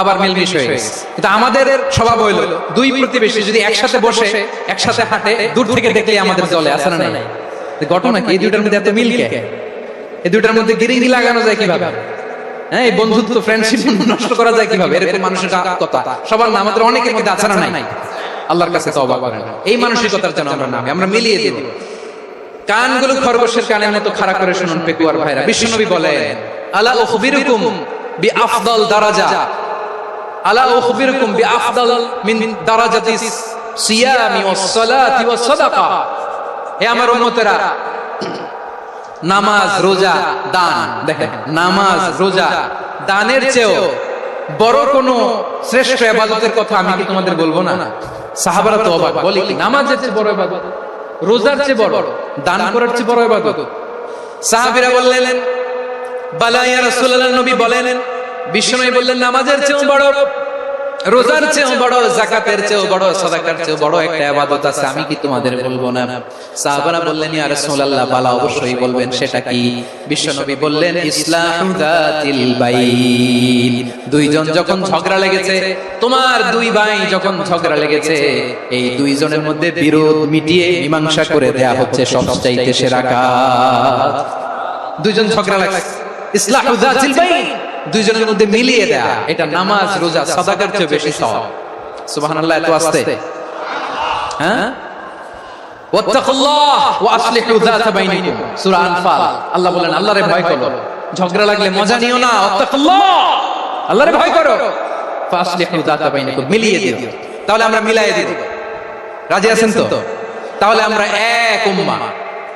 আবার মিলমিশ হয়ে গেছে। কিন্তু আমাদের স্বভাব হইল, দুই প্রতিবেশী যদি একসাথে বসে, একসাথে হাঁটে, দূর থেকে দেখলে আমাদের জলে, আছে না ঘটনা কি? এই দুইটার মধ্যে এত মিল কে? এই দুইটার মধ্যে গিরিঙ্গি লাগানো যায় কীভাবে? হ্যাঁ এই বন্ধুত্ব ফ্রেন্ডশিপ নষ্ট করা যায় কীভাবে? এরকম মানুষের কথা সবার না আমাদের অনেকের মধ্যে না নাই? আল্লাহর কাছে তওবা করেন এই মানসিকতার জন্য আমরা নামে, আমরা মিলিয়ে দিব। কানগুলো খরগোশের কানের মতো করে শুনুন, পেকুয়ার ভাইরা। বিশ্বনবী বলেন, আলা উখবিরুকুম বি আফদাল দারাজা? আলা উখবিরুকুম বি আফদাল মিন দারাজাতি সিয়ামি ওয়াস সালাতি ওয়াস সাদাকা হে আমার উম্মতেরা, নামাজ, রোজা, দান। দেখেন, নামাজ, রোজা, দানের চেয়েও বড় কোন শ্রেষ্ঠ ইবাদতের কথা আমি কি তোমাদের বলব না? সাহাবারা তো অবাক, বলে কি, নামাজের চেয়ে বড় ইবাদত, রোজার চেয়ে বড়, দান করার চেয়ে বড় ইবাদত। সাহাবীরা বললেন, বালা ইয়া রাসূলুল্লাহ, নবী বলেন বিশ্বনবী বললেন, নামাজের চেয়েও বড়, রোজার চেয়েও বড়, জাকাতের চেয়েও বড়, সাদাকার চেয়েও বড় একটা ইবাদত আছে, আমি কি তোমাদের বলব না? সাহাবারা বললেন, ইয়া রাসূলুল্লাহ, বালা অবশ্যই বলবেন, সেটা কি? বিশ্বনবী বললেন ইসলাহু যাতিল বাইন, দুইজন যখন ঝগড়া লেগেছে, তোমার দুই ভাই যখন ঝগড়া লেগেছে, এই দুইজনের মধ্যে বিরোধ মিটিয়ে মীমাংসা করে দেয়া হচ্ছে সবচাইতে সেরা কাজ। দুইজন ঝগড়া লাগছে। ইসলাহু যাতিল বাইন দুইজনের মধ্যে মিলিয়ে দেয়া এটা নামাজ রোজা সাদাকার চেয়ে বেশি সওয়াব। সুবহানাল্লাহ এত আস্তে। হ্যাঁ? ওয়াত্তাকুল্লাহ ওয়া আসলিহু যাতা বাইনিকুম। সূরা আনফাল। আল্লাহ বলেন আল্লাহরে ভয় করো। ঝগড়া লাগলে মজা নিও না। ওয়াত্তাকুল্লাহ। আল্লাহরে ভয় করো। ফাসলিহু যাতা বাইনিকুম। মিলিয়ে দিও। তাহলে আমরা মিলায়ে দিব। রাজি আছেন তো? তাহলে আমরা এক উম্মাহ।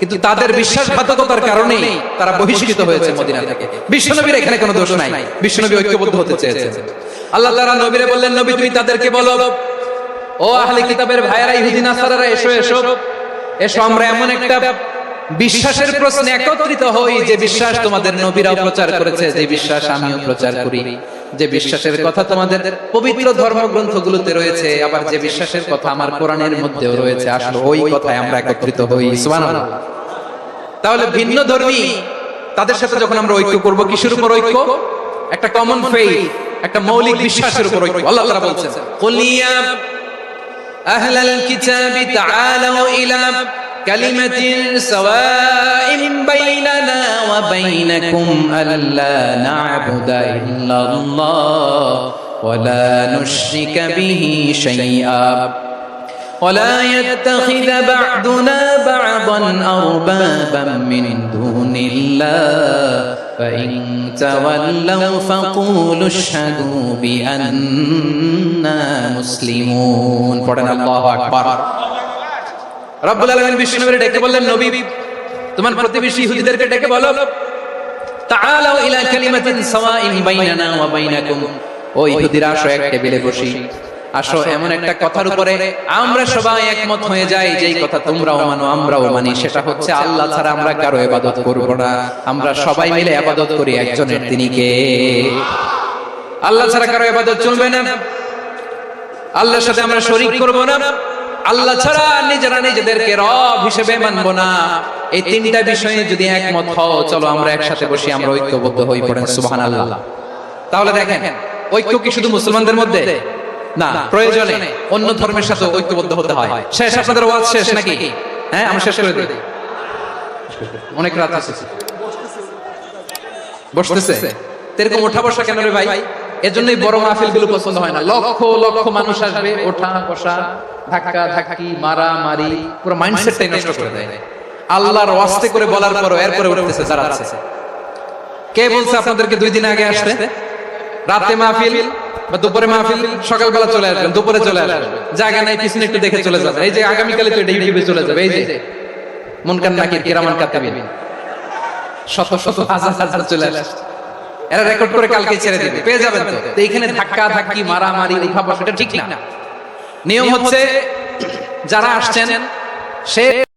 কিন্তু তাদের বিশ্বাসঘাতকতার কারণে তারা বহিষ্কৃত হয়েছে মদিনা থেকে। বিশ্বনবীর এখানে কোনো দোষ নাই। বিশ্বনবী ঐক্যবদ্ধ হতে চেয়েছেন। আল্লাহ তাআলা নবীরে বললেন, নবী, তুমি তাদেরকে বলো, ও আহলে কিতাবের ভাইয়েরা, ইহুদি, নাসারারা, এসো এসো। এসো, আমরা এমন একটা বিশ্বাসের প্রশ্নে একত্রিত হই যে বিশ্বাস তোমাদের নবীরাও প্রচার করেছে, যে বিশ্বাস আমিও প্রচার করি। যে বিশ্বাসের কথা তোমাদের পবিত্র ধর্মগ্রন্থগুলোতে রয়েছে, আবার যে বিশ্বাসের কথা আমার কোরআনের মধ্যেও রয়েছে, আসলে ওই কথায় আমরা একত্রিত হই, সুবহানাল্লাহ। তাহলে ভিন্ন ধর্মী, তাদের সাথে যখন আমরা ঐক্য করব, কিসের উপর ঐক্য? একটা কমন ফেইথ একটা মৌলিক বিশ্বাসের উপর ঐক্য। আল্লাহ তাআলা বলছেন কুলিয়া আহলাল কিতাবি তাআলাউ ইলা কালিমাতিন সাওয়াইন বাইনানা وبينكم ألا نعبد إلا الله ولا نشرك به شيئا ولا يتخذ بعضنا بعضا أربابا من دون الله فإن تولوا فقولوا اشهدوا بأننا مسلمون فقال الله أكبر রব্বুল আলামিন বিষ্ণুনবীর ডেকে বললেন নবী তোমার প্রতিবেশী ইহুদিদেরকে ডেকে বলো, তাআলাউ ইলা কালিমাতিন সাওয়াইন বাইনানা ওয়া বাইনাকুম। ও ইহুদিরা, আসো এক টেবিলে বসি। আসো, এমন একটা কথার উপরে আমরা সবাই একমত হয়ে যাই, যেই কথা তোমরাও মানো, আমরাও মানি। সেটা হচ্ছে, আল্লাহ ছাড়া আমরা কারও ইবাদত করব না। আমরা সবাই মিলে ইবাদত করি একজনের তিনি কে? আল্লাহ ছাড়া কারও ইবাদত চলবে না। আল্লাহর সাথে আমরা শরীক করব না। আল্লাহ ছাড়া নিজেরা নিজেদেরকে রব হিসেবে মানবো না। এই তিনটা বিষয়ে যদি একমত হও চলো আমরা একসাথে বসি আমরা ঐক্যবদ্ধ হই পড়েন সুবহানাল্লাহ। তাহলে দেখেন ঐক্য কি শুধু মুসলমানদের মধ্যে? না প্রয়োজনে অন্য ধর্মের সাথে ঐক্যবদ্ধ হতে হয়। শেষ আপনাদের ওয়াজ শেষ নাকি? হ্যাঁ আমি শেষ করে দিই। অনেক রাত আছে। বসতেছে। তো এরকম ওঠা বসা কেন রে ভাই? এজন্যই বড় মাহফিলগুলো পছন্দ হয় না। লক্ষ লক্ষ মানুষ আসবে, ওঠা, বসা, ধাক্কা, ধাক্কি মারা মারি পুরো মাইন্ডসেটটাই নষ্ট করে দেয়। আল্লাহর ওয়াস্তে করে বলার পরও এরপরে উঠতেছে, দাঁড়াচ্ছে। কে বলছে আপনাদেরকে দুই দিন আগে আসতে? রাতে মাহফিল বা দুপুরে মাহফিল? সকালবেলা চলে আসবেন, দুপুরে চলে আসবেন। জায়গা নাই পিছনে একটু দেখে চলে যাবেন এই যে আগামীকালে তো এটা ইউটিউবে চলে যাবে, এই যে। মন কান নাকির, কিরামান কাতাবিন। শত শত হাজার হাজার চলে আসছে এরা রেকর্ড করে কালকে ছেড়ে দেবে। পেয়ে যাবেন তো। এইখানে ধাক্কা ধাক্কি মারামারি উঠা বসা এটা ঠিক না। নিয়ম হচ্ছে যারা আসছেন, সে